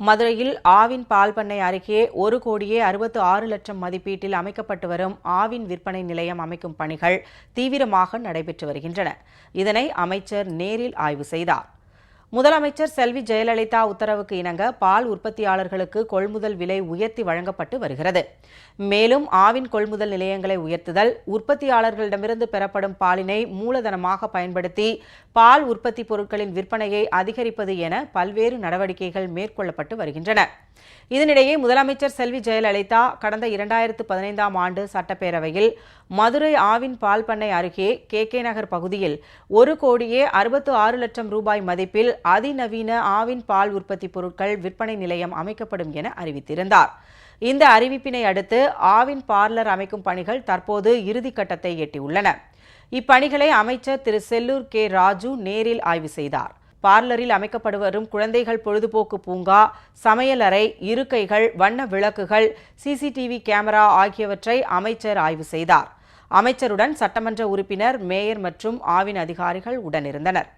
மதுரையில் ஆவின் பால் பண்ணை அருகே ஒரு கோடியே அறுபத்து ஆறு லட்சம் மதிப்பீட்டில் அமைக்கப்பட்டு வரும் ஆவின் விற்பனை நிலையம் அமைக்கும் பணிகள் தீவிரமாக நடைபெற்று வருகின்றன. இதனை அமைச்சர் நேரில் ஆய்வு செய்தார். முதலமைச்சர் செல்வி ஜெயலலிதா உத்தரவுக்கு இணங்க பால் உற்பத்தியாளர்களுக்கு கொள்முதல் விலை உயர்த்தி வழங்கப்பட்டு வருகிறது. மேலும் ஆவின் கொள்முதல் நிலையங்களை உயர்த்துதல் உற்பத்தியாளர்களிடமிருந்து பெறப்படும் பாலினை மூலதனமாக பயன்படுத்தி பால் உற்பத்தி பொருட்களின் விற்பனையை அதிகரிப்பது என பல்வேறு நடவடிக்கைகள் மேற்கொள்ளப்பட்டு வருகின்றன. இதனிடையே முதலமைச்சர் செல்வி ஜெயலலிதா கடந்த இரண்டாயிரத்து பதினைந்தாம் ஆண்டு சட்டப்பேரவையில் மதுரை ஆவின் பால் பண்ணை அருகே கே கே நகர் பகுதியில் ஒரு கோடியே அறுபத்து ஆறு லட்சம் ரூபாய் மதிப்பில் அதிநவீன ஆவின் பால் உற்பத்தி பொருட்கள் விற்பனை நிலையம் அமைக்கப்படும் என அறிவித்திருந்தார். இந்த அறிவிப்பினை அடுத்து ஆவின் பார்லர் அமைக்கும் பணிகள் தற்போது இறுதிக்கட்டத்தை எட்டியுள்ளன. இப்பணிகளை அமைச்சர் திரு செல்லூர் கே. ராஜு நேரில் ஆய்வு செய்தார். பார்லரில் அமைக்கப்படு வரும் குழந்தைகள் பொழுதுபோக்கு பூங்கா சமையலறை இருக்கைகள் வண்ண விளக்குகள் சிசிடிவி கேமரா ஆகியவற்றை அமைச்சர் ஆய்வு செய்தார். அமைச்சருடன் சட்டமன்ற உறுப்பினர் மேயர் மற்றும் ஆவின் அதிகாரிகள் உடனிருந்தனர்.